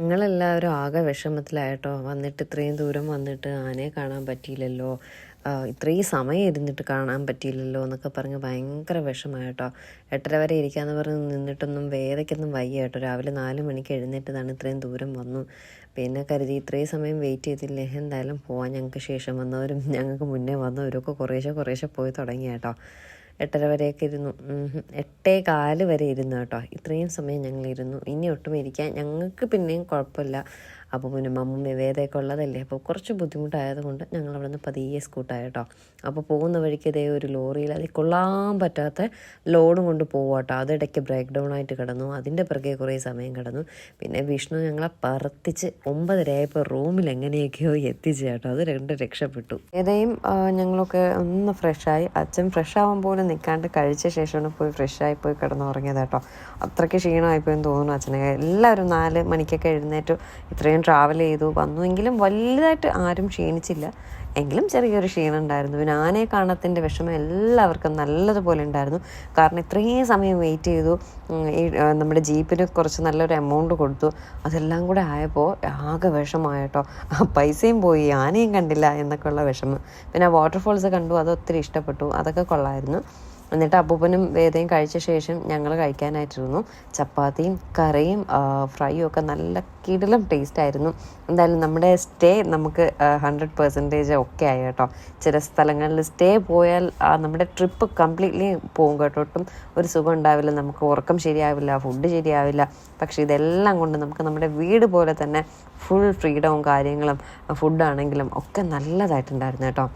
ഞങ്ങളെല്ലാവരും ആകെ വിഷമത്തിലായിട്ടോ? വന്നിട്ട് ഇത്രയും ദൂരം വന്നിട്ട് ആനയെ കാണാൻ പറ്റിയില്ലല്ലോ. ഇത്രയും സമയം ഇരുന്നിട്ട് കാണാൻ പറ്റിയില്ലല്ലോ എന്നൊക്കെ പറഞ്ഞ് ഭയങ്കര വിഷമമായിട്ടോ. എട്ടര വരെ ഇരിക്കാന്ന് പറഞ്ഞ് നിന്നിട്ടൊന്നും വേദയ്ക്കൊന്നും വയ്യ കേട്ടോ. രാവിലെ നാല് മണിക്ക് എഴുന്നേറ്റതാണ് ഇത്രയും ദൂരം വന്നു. പിന്നെ കരുതി ഇത്രയും സമയം വെയിറ്റ് ചെയ്തില്ലേ? എന്തായാലും പോവാൻ ഞങ്ങൾക്ക് ശേഷം വന്നവരും ഞങ്ങൾക്ക് മുന്നേ വന്നവരും ഒക്കെ കുറേശ്ശെ കുറേശ്ശെ പോയി തുടങ്ങി കേട്ടോ എട്ടര വരെയൊക്കെ ഇരുന്നു. എട്ടേ കാൽ വരെ ഇരുന്നു കേട്ടോ. ഇത്രയും സമയം ഞങ്ങൾ ഇരുന്നു. ഇനി ഒട്ടും ഇരിക്കാൻ ഞങ്ങൾക്ക് പിന്നെയും കുഴപ്പമില്ല. അപ്പോൾ പിന്നെ മമ്മൂമ്മ വേദയൊക്കെ ഉള്ളതല്ലേ? അപ്പോൾ കുറച്ച് ബുദ്ധിമുട്ടായത് കൊണ്ട് ഞങ്ങൾ അവിടെ നിന്ന് പതിയെ സ്കൂട്ടായ കേട്ടോ അപ്പോൾ പോകുന്ന വഴിക്ക് ഇതേ ഒരു ലോറിയിൽ അതിൽ കൊള്ളാൻ പറ്റാത്ത ലോഡും കൊണ്ട് പോവാട്ടോ അതിടയ്ക്ക് ബ്രേക്ക് ഡൗൺ ആയിട്ട് കിടന്നു. അതിന്റെ പിറകെ കുറേ സമയം കിടന്നു. പിന്നെ വിഷ്ണു ഞങ്ങളെ പറത്തിച്ച് ഒമ്പതരയായപ്പോൾ റൂമിൽ എങ്ങനെയൊക്കെയോ എത്തിച്ചു കേട്ടോ. അത് രണ്ട് രക്ഷപ്പെട്ടു. ഏതെയും ഞങ്ങളൊക്കെ ഒന്ന് ഫ്രഷായി അച്ഛൻ ഫ്രഷ് പോലും നിൽക്കാണ്ട് കഴിച്ച ശേഷമാണ് പോയി ഫ്രഷായി പോയി കിടന്നുറങ്ങിയത് കേട്ടോ. അത്രയ്ക്ക് ക്ഷീണമായിപ്പോയെന്ന് തോന്നുന്നു അച്ഛനെ. എല്ലാവരും നാല് മണിക്കൊക്കെ എഴുന്നേറ്റു. ഇത്രയും ട്രാവൽ ചെയ്തു വന്നുവെങ്കിലും വലുതായിട്ട് ആരും ക്ഷീണിച്ചില്ല. എങ്കിലും ചെറിയൊരു ക്ഷീണം ഉണ്ടായിരുന്നു. പിന്നെ ആനയെ കാണത്തിന്റെ വിഷമം എല്ലാവർക്കും നല്ലതുപോലെ ഉണ്ടായിരുന്നു. കാരണം ഇത്രയും സമയം വെയിറ്റ് ചെയ്തു. നമ്മുടെ ജീപ്പിന് കുറച്ച് നല്ലൊരു എമൗണ്ട് കൊടുത്തു. അതെല്ലാം കൂടെ ആയപ്പോൾ ആകെ വിഷമമായിട്ടോ. ആ പൈസയും പോയി ആനയും കണ്ടില്ല എന്നൊക്കെയുള്ള വിഷമം. പിന്നെ വാട്ടർഫോൾസ് കണ്ടു. അത് ഒത്തിരി ഇഷ്ടപ്പെട്ടു. അതൊക്കെ കൊള്ളായിരുന്നു. എന്നിട്ട് അപ്പൂപ്പനും വേദയും കഴിച്ച ശേഷം ഞങ്ങൾ കഴിക്കാനായിട്ടിരുന്നു. ചപ്പാത്തിയും കറിയും ഫ്രൈയും ഒക്കെ നല്ല കിടിലം ടേസ്റ്റ് ആയിരുന്നു. എന്തായാലും നമ്മുടെ സ്റ്റേ നമുക്ക് ഹൺഡ്രഡ് പെർസെന്റേജ് ഒക്കെ ആയി കേട്ടോ. ചില സ്ഥലങ്ങളിൽ സ്റ്റേ പോയാൽ നമ്മുടെ ട്രിപ്പ് കംപ്ലീറ്റ്ലി പോകും കേട്ടോ. ഒട്ടും ഒരു സുഖം ഉണ്ടാവില്ല. നമുക്ക് ഉറക്കം ശരിയാവില്ല ഫുഡ് ശരിയാവില്ല. പക്ഷേ ഇതെല്ലാം കൊണ്ട് നമുക്ക് നമ്മുടെ വീട് പോലെ തന്നെ ഫുൾ ഫ്രീഡവും കാര്യങ്ങളും ഫുഡാണെങ്കിലും ഒക്കെ നല്ലതായിട്ടുണ്ടായിരുന്നു കേട്ടോ.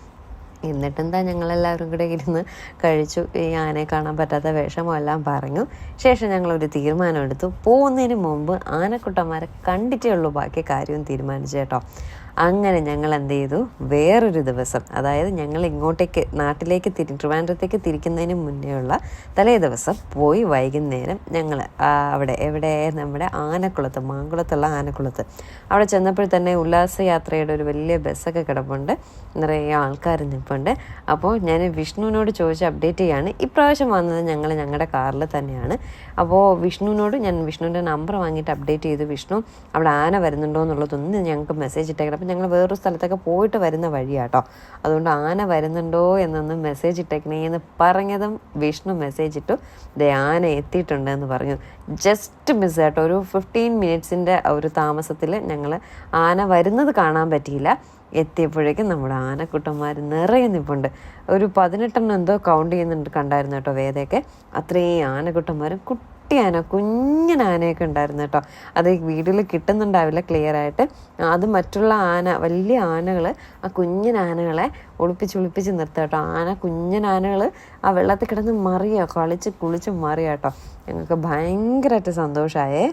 എന്നിട്ടെന്താ ഞങ്ങളെല്ലാവരും കൂടെ ഇരുന്ന് കഴിച്ചു. ഈ ആനയെ കാണാൻ പറ്റാത്ത വിഷമമെല്ലാം പറഞ്ഞു. ശേഷം ഞങ്ങളൊരു തീരുമാനം എടുത്തു. പോകുന്നതിന് മുമ്പ് ആനക്കുട്ടന്മാരെ കണ്ടിട്ടേ ഉള്ളൂ ബാക്കി കാര്യവും തീരുമാനിച്ചു കേട്ടോ. അങ്ങനെ ഞങ്ങൾ എന്ത് ചെയ്തു? വേറൊരു ദിവസം അതായത് ഞങ്ങൾ ഇങ്ങോട്ടേക്ക് നാട്ടിലേക്ക് തിരി ട്രിവാൻഡ്രത്തേക്ക് തിരിക്കുന്നതിന് മുന്നേയുള്ള തലേ ദിവസം പോയി വൈകുന്നേരം ഞങ്ങൾ അവിടെ എവിടെ നമ്മുടെ ആനക്കുളത്ത് മാങ്കുളത്തുള്ള ആനക്കുളത്ത്. അവിടെ ചെന്നപ്പോൾ തന്നെ ഉല്ലാസയാത്രയുടെ ഒരു വലിയ ബസ്സൊക്കെ കിടപ്പുണ്ട്. നിറയെ ആൾക്കാർ നിൽപ്പുണ്ട്. അപ്പോൾ ഞാൻ വിഷ്ണുവിനോട് ചോദിച്ച് അപ്ഡേറ്റ് ചെയ്യാണ്. ഇപ്രാവശ്യം വന്നത് ഞങ്ങൾ ഞങ്ങളുടെ കാറിൽ തന്നെയാണ്. അപ്പോൾ വിഷ്ണുവിനോട് ഞാൻ വിഷ്ണുവിന്റെ നമ്പർ വാങ്ങിയിട്ട് അപ്ഡേറ്റ് ചെയ്തു. വിഷ്ണു അവിടെ ആന വരുന്നുണ്ടോ എന്നുള്ളതൊന്നും ഞങ്ങൾക്ക് മെസ്സേജ് ഇട്ടേക്കണം. അപ്പം ഞങ്ങൾ വേറൊരു സ്ഥലത്തൊക്കെ പോയിട്ട് വരുന്ന വഴിയാട്ടോ. അതുകൊണ്ട് ആന വരുന്നുണ്ടോ എന്നൊന്ന് മെസ്സേജ് ഇട്ടേക്കണേ എന്ന് പറഞ്ഞതും വിഷ്ണു മെസ്സേജ് ഇട്ടു. ദേ ആന എത്തിയിട്ടുണ്ട് എന്ന് പറഞ്ഞു. ജസ്റ്റ് മിസ് ആട്ടോ. ഒരു ഫിഫ്റ്റീൻ മിനിറ്റ്സിന്റെ ഒരു താമസത്തിൽ ഞങ്ങൾ ആന വരുന്നത് കാണാൻ പറ്റിയില്ല. എത്തിയപ്പോഴേക്കും നമ്മുടെ ആനക്കുട്ടന്മാർ നിറയെ നിൽപ്പുണ്ട് ഒരു പതിനെട്ടെണ്ണം എന്തോ കൗണ്ട് ചെയ്യുന്നുണ്ട് കണ്ടായിരുന്നു കേട്ടോ വേദയൊക്കെ. അത്രയും ആനക്കുട്ടന്മാരും കുട്ടി ആന കുഞ്ഞൻ ആനയൊക്കെ ഉണ്ടായിരുന്നു കേട്ടോ. അത് വീഡിയോയിൽ കിട്ടുന്നുണ്ടാവില്ല ക്ലിയർ ആയിട്ട്. അത് മറ്റുള്ള ആന വലിയ ആനകൾ ആ കുഞ്ഞൻ ഒളിപ്പിച്ച് ഒളിപ്പിച്ച് നിർത്തുക കേട്ടോ. ആന കുഞ്ഞൻ ആ വെള്ളത്തിൽ കിടന്ന് മറിയോ കളിച്ച് കുളിച്ച് മറിയോ കേട്ടോ. ഞങ്ങൾക്ക് ഭയങ്കരമായിട്ട് സന്തോഷമായേ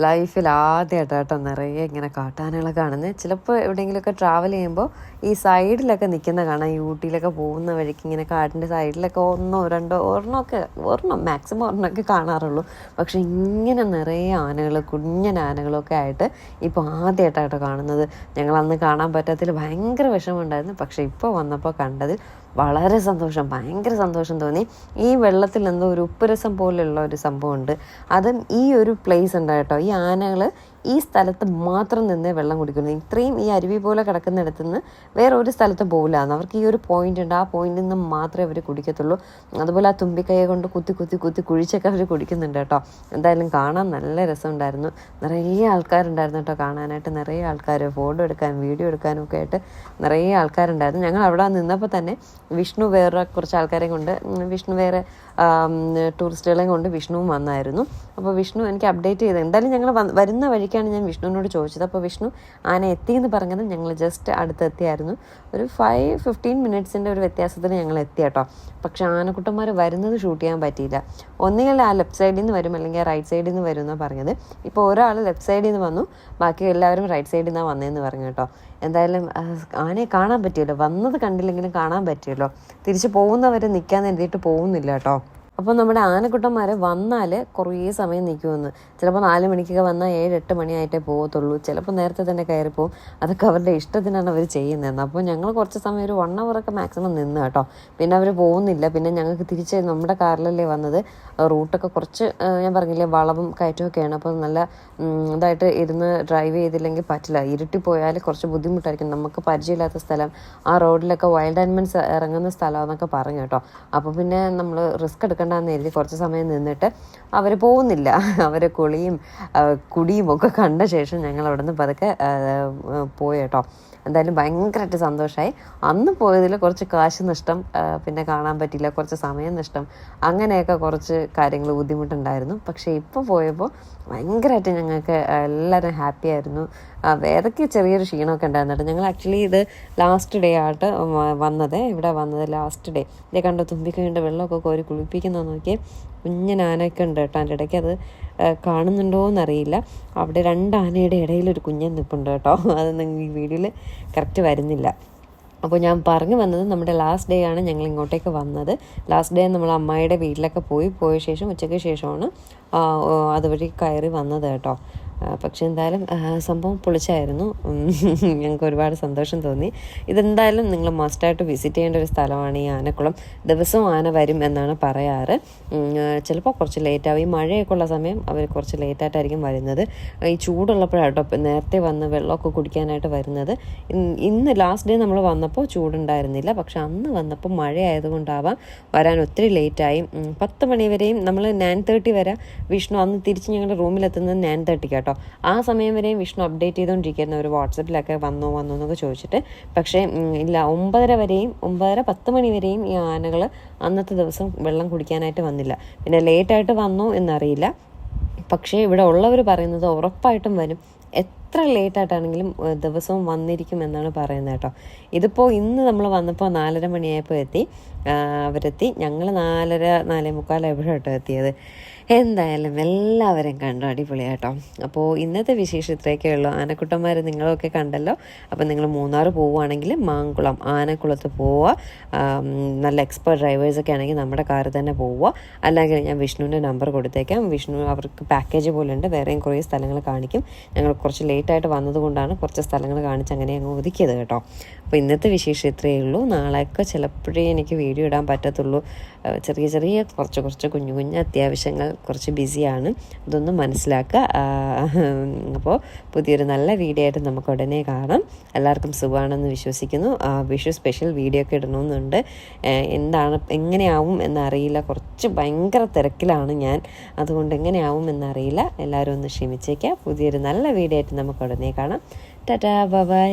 ലൈഫിൽ ആദ്യമായിട്ട് കേട്ടോ നിറയെ ഇങ്ങനെ കാട്ടാനകളെ കാണുന്നത് ചിലപ്പോൾ എവിടെയെങ്കിലുമൊക്കെ ട്രാവൽ ചെയ്യുമ്പോൾ ഈ സൈഡിലൊക്കെ നിൽക്കുന്ന കാണാം. ഈ ഊട്ടിയിലൊക്കെ പോകുന്ന വഴിക്ക് ഇങ്ങനെ കാടിന്റെ സൈഡിലൊക്കെ ഒന്നോ രണ്ടോ ഒരെണ്ണമൊക്കെ ഒരെണ്ണം മാക്സിമം ഒരെണ്ണമൊക്കെ കാണാറുള്ളൂ. പക്ഷേ ഇങ്ങനെ നിറയെ ആനകൾ കുഞ്ഞൻ ആനകളൊക്കെ ആയിട്ട് ഇപ്പോൾ ആദ്യമായിട്ടാണ് കാണുന്നത്. ഞങ്ങൾ അന്ന് കാണാൻ പറ്റാത്തതിൽ ഭയങ്കര വിഷമമുണ്ടായിരുന്നു. പക്ഷേ ഇപ്പോൾ വന്നപ്പോൾ കണ്ടതിൽ വളരെ സന്തോഷം ഭയങ്കര സന്തോഷം തോന്നി. ഈ വെള്ളത്തിൽ എന്തോ ഒരു ഉപ്പുരസം പോലെയുള്ള ഒരു സംഭവമുണ്ട്. അതും ഈ ഒരു പ്ലേസ് ഉണ്ട് ഈ ആനകൾ ഈ സ്ഥലത്ത് മാത്രം നിന്ന് വെള്ളം കുടിക്കുന്നത് ഇത്രയും ഈ അരുവി പോലെ കിടക്കുന്നിടത്ത് നിന്ന് വേറെ ഒരു സ്ഥലത്തും പോകില്ല അവർക്ക് ഈ ഒരു പോയിന്റ് ഉണ്ട്. ആ പോയിന്റിൽ നിന്ന് മാത്രമേ അവർ കുടിക്കത്തുള്ളൂ. അതുപോലെ ആ തുമ്പിക്കൈ കൊണ്ട് കുത്തി കുത്തി കുത്തി കുഴിച്ചൊക്കെ അവർ കുടിക്കുന്നുണ്ട് കേട്ടോ. എന്തായാലും കാണാൻ നല്ല രസമുണ്ടായിരുന്നു. നിറയെ ആൾക്കാരുണ്ടായിരുന്നു കേട്ടോ കാണാനായിട്ട്. നിറയെ ആൾക്കാർ ഫോട്ടോ എടുക്കാനും വീഡിയോ എടുക്കാനും ഒക്കെ ആയിട്ട് നിറയെ ആൾക്കാരുണ്ടായിരുന്നു. ഞങ്ങൾ അവിടെ നിന്നപ്പോൾ തന്നെ വിഷ്ണു വേറെ കുറച്ച് ആൾക്കാരെ കൊണ്ട് വിഷ്ണു വേറെ ടൂറിസ്റ്റുകളെയും കൊണ്ട് വിഷ്ണുവും വന്നായിരുന്നു. അപ്പോൾ വിഷ്ണു എനിക്ക് അപ്ഡേറ്റ് ചെയ്ത് എന്തായാലും ഞങ്ങൾ വരുന്ന വഴിക്കാണ് ഞാൻ വിഷ്ണുവിനോട് ചോദിച്ചത്. അപ്പോൾ വിഷ്ണു ആന എത്തി എന്ന് പറഞ്ഞത് ഞങ്ങൾ ജസ്റ്റ് അടുത്തെത്തിയായിരുന്നു ഒരു ഫൈവ് ഫിഫ്റ്റീൻ മിനിറ്റ്സിന്റെ ഒരു വ്യത്യാസത്തിൽ ഞങ്ങൾ എത്തി കേട്ടോ. പക്ഷെ ആനക്കുട്ടന്മാർ വരുന്നത് ഷൂട്ട് ചെയ്യാൻ പറ്റിയില്ല. ഒന്നുകിൽ ആ ലെഫ്റ്റ് സൈഡിൽ നിന്ന് വരും അല്ലെങ്കിൽ റൈറ്റ് സൈഡിൽ നിന്ന് വരും എന്നാണ് പറഞ്ഞത്. ഇപ്പോൾ ഒരാൾ ലെഫ്റ്റ് സൈഡിൽ നിന്ന് വന്നു. ബാക്കി എല്ലാവരും റൈറ്റ് സൈഡിൽ നിന്നാണ് വന്നതെന്ന് പറഞ്ഞു കേട്ടോ. എന്തായാലും ആനയെ കാണാൻ പറ്റിയല്ലോ? വന്നത് കണ്ടില്ലെങ്കിലും കാണാൻ പറ്റിയല്ലോ? തിരിച്ച് പോകുന്നവരെ നിൽക്കാൻ എഴുതിയിട്ട് പോകുന്നില്ല കേട്ടോ? അപ്പോൾ നമ്മുടെ ആനക്കുട്ടന്മാർ വന്നാൽ കുറേ സമയം നിൽക്കുമെന്ന് ചിലപ്പോൾ നാല് മണിക്കൊക്കെ വന്നാൽ ഏഴ് എട്ട് മണിയായിട്ടേ പോകത്തുള്ളൂ ചിലപ്പോൾ നേരത്തെ തന്നെ കയറി പോകും അതൊക്കെ അവരുടെ ഇഷ്ടത്തിനാണ് അവർ ചെയ്യുന്നതെന്ന്. അപ്പോൾ ഞങ്ങൾ കുറച്ച് സമയം ഒരു വൺ അവറൊക്കെ മാക്സിമം നിന്ന് കേട്ടോ. പിന്നെ അവർ പോകുന്നില്ല. പിന്നെ ഞങ്ങൾക്ക് തിരിച്ച് നമ്മുടെ കാറിലല്ലേ വന്നത്. റൂട്ടൊക്കെ കുറച്ച് ഞാൻ പറഞ്ഞില്ലേ വളവും കയറ്റമൊക്കെയാണ് അപ്പോൾ നല്ല ഇതായിട്ട് ഇരുന്ന് ഡ്രൈവ് ചെയ്തില്ലെങ്കിൽ പറ്റില്ല. ഇരുട്ടി പോയാൽ കുറച്ച് ബുദ്ധിമുട്ടായിരിക്കും. നമുക്ക് പരിചയമില്ലാത്ത സ്ഥലം. ആ റോഡിലൊക്കെ വൈൽഡ് ആനിമൽസ് ഇറങ്ങുന്ന സ്ഥലമെന്നൊക്കെ പറഞ്ഞു കേട്ടോ. അപ്പോൾ പിന്നെ നമ്മൾ റിസ്ക് എടുക്കേണ്ടെന്ന് എഴുതി കുറച്ച് സമയം നിന്നിട്ട് അവർ പോകുന്നില്ല. അവരെ കുളിയും കുടിയും ഒക്കെ കണ്ട ശേഷം ഞങ്ങൾ അവിടെ നിന്ന് പതുക്കെ പോയി കേട്ടോ. എന്തായാലും ഭയങ്കരമായിട്ട് സന്തോഷമായി അന്ന് പോയതിൽ കുറച്ച് കാശ് നഷ്ടം പിന്നെ കാണാൻ പറ്റില്ല കുറച്ച് സമയം നഷ്ടം അങ്ങനെയൊക്കെ കുറച്ച് കാര്യങ്ങൾ ബുദ്ധിമുട്ടുണ്ടായിരുന്നു. പക്ഷേ ഇപ്പോൾ പോയപ്പോൾ ഭയങ്കരമായിട്ട് ഞങ്ങൾക്ക് എല്ലാവരും ഹാപ്പി ആയിരുന്നു. വേദയ്ക്ക് ചെറിയൊരു ക്ഷീണമൊക്കെ ഉണ്ടായിരുന്നു ഞങ്ങൾ ആക്ച്വലി ഇത് ലാസ്റ്റ് ഡേ ആയിട്ട് വന്നത് ഇവിടെ വന്നത് ലാസ്റ്റ് ഡേ ഇതേ കണ്ടോ തുമ്പിക്കഴിഞ്ഞിട്ട് വെള്ളമൊക്കെ കോരി കുളിപ്പിക്കുന്ന നോക്കി കുഞ്ഞൻ ആനയൊക്കെ ഉണ്ട് കേട്ടോ. അതിന്റെ ഇടയ്ക്ക് അത് കാണുന്നുണ്ടോ എന്നറിയില്ല അവിടെ രണ്ട് ആനയുടെ ഇടയിൽ ഒരു കുഞ്ഞൻ നിൽപ്പുണ്ട് കേട്ടോ. അത് നിങ്ങൾ ഈ വീഡിയോയിൽ കറക്റ്റ് വരുന്നില്ല. അപ്പോൾ ഞാൻ പറഞ്ഞു വന്നത് നമ്മുടെ ലാസ്റ്റ് ഡേ ആണ് ഞങ്ങൾ ഇങ്ങോട്ടേക്ക് വന്നത്. ലാസ്റ്റ് ഡേ നമ്മൾ അമ്മായിയുടെ വീട്ടിലൊക്കെ പോയി. പോയ ശേഷം ഉച്ചയ്ക്ക് ശേഷമാണ് അതുവഴി കയറി വന്നത് കേട്ടോ. പക്ഷെ എന്തായാലും സംഭവം പൊളിച്ചായിരുന്നു. ഞങ്ങൾക്ക് ഒരുപാട് സന്തോഷം തോന്നി. ഇതെന്തായാലും നിങ്ങൾ മസ്റ്റായിട്ട് വിസിറ്റ് ചെയ്യേണ്ട ഒരു സ്ഥലമാണ് ഈ ആനക്കുളം. ദിവസവും ആന വരും എന്നാണ് പറയാറ്. ചിലപ്പോൾ കുറച്ച് ലേറ്റാവും ഈ മഴയൊക്കെ ഉള്ള സമയം അവർ കുറച്ച് ലേറ്റായിട്ടായിരിക്കും വരുന്നത്. ഈ ചൂടുള്ളപ്പോഴാട്ടോ നേരത്തെ വന്ന് വെള്ളമൊക്കെ കുടിക്കാനായിട്ട് വരുന്നത്. ഇന്ന് ലാസ്റ്റ് ഡേ നമ്മൾ വന്നപ്പോൾ ചൂടുണ്ടായിരുന്നില്ല. പക്ഷെ അന്ന് വന്നപ്പോൾ മഴ ആയതുകൊണ്ടാവാം വരാൻ ഒത്തിരി ലേറ്റായി പത്ത് മണി വരെയും നമ്മൾ നയൻ തേർട്ടി വരെ. വിഷ്ണു അന്ന് തിരിച്ച് ഞങ്ങളുടെ റൂമിലെത്തുന്നത് നയൻ തേർട്ടിക്ക് കേട്ടോ. ആ സമയം വരെയും വിഷ്ണു അപ്ഡേറ്റ് ചെയ്തുകൊണ്ടിരിക്കുന്ന ഒരു വാട്സപ്പിലൊക്കെ വന്നു വന്നോ എന്നൊക്കെ ചോദിച്ചിട്ട്. പക്ഷേ ഇല്ല ഒമ്പതര വരെയും ഒമ്പതര പത്ത് മണി വരെയും ഈ ആനകൾ അന്നത്തെ ദിവസം വെള്ളം കുടിക്കാനായിട്ട് വന്നില്ല. പിന്നെ ലേറ്റായിട്ട് വന്നു എന്നറിയില്ല. പക്ഷേ ഇവിടെ ഉള്ളവർ പറയുന്നത് ഉറപ്പായിട്ടും വരും. എത്ര ലേറ്റായിട്ടാണെങ്കിലും ദിവസവും വന്നിരിക്കും എന്നാണ് പറയുന്നത് കേട്ടോ. ഇതിപ്പോൾ ഇന്ന് നമ്മൾ വന്നപ്പോൾ നാലര മണിയായപ്പോൾ എത്തി. അവരെത്തി. ഞങ്ങൾ നാലര നാലേ മുക്കാലെവിടെ കേട്ടോ എത്തിയത്. എന്തായാലും എല്ലാവരും കണ്ടു അടിപൊളിയാട്ടോ അപ്പോൾ ഇന്നത്തെ വിശേഷത്തേക്കേ ഉള്ളൂ ആനക്കുട്ടന്മാർ നിങ്ങളൊക്കെ കണ്ടല്ലോ. അപ്പോൾ നിങ്ങൾ മൂന്നാർ പോവുകയാണെങ്കിൽ മാങ്കുളം ആനക്കുളത്ത് പോവുക. നല്ല എക്സ്പേർട്ട് ഡ്രൈവേഴ്സൊക്കെ ആണെങ്കിൽ നമ്മുടെ കാറിൽ തന്നെ പോവുക. അല്ലെങ്കിൽ ഞാൻ വിഷ്ണുവിന്റെ നമ്പർ കൊടുത്തേക്കാം. വിഷ്ണു അവർക്ക് പാക്കേജ് പോലെ ഉണ്ട്. വേറെയും കുറേ സ്ഥലങ്ങൾ കാണിക്കും. ഞങ്ങൾ കുറച്ച് ലേറ്റായിട്ട് വന്നതുകൊണ്ടാണ് കുറച്ച് സ്ഥലങ്ങൾ കാണിച്ച് അങ്ങനെ അങ്ങ് ഒതുക്കിയത് കേട്ടോ. അപ്പോൾ ഇന്നത്തെ വിശേഷം ഇത്രയേ ഉള്ളൂ. നാളെയൊക്കെ ചിലപ്പോഴേ എനിക്ക് വീഡിയോ ഇടാൻ പറ്റത്തുള്ളൂ. ചെറിയ ചെറിയ കുറച്ച് കുറച്ച് കുഞ്ഞു കുഞ്ഞു അത്യാവശ്യങ്ങൾ കുറച്ച് ബിസിയാണ്. അതൊന്നും മനസ്സിലാക്കുക. അപ്പോൾ പുതിയൊരു നല്ല വീഡിയോ ആയിട്ട് നമുക്ക് ഉടനെ കാണാം. എല്ലാവർക്കും സുഖമാണെന്ന് വിശ്വസിക്കുന്നു. വിഷു സ്പെഷ്യൽ വീഡിയോ ഒക്കെ ഇടണമെന്നുണ്ട് എന്താണ് എങ്ങനെയാവും എന്നറിയില്ല. കുറച്ച് ഭയങ്കര തിരക്കിലാണ് ഞാൻ. അതുകൊണ്ട് എങ്ങനെയാവും എന്നറിയില്ല. എല്ലാവരും ഒന്ന് ക്ഷമിച്ചേക്കാം. പുതിയൊരു നല്ല വീഡിയോ ആയിട്ട് നമുക്ക് ഉടനെ കാണാം. Tata bye.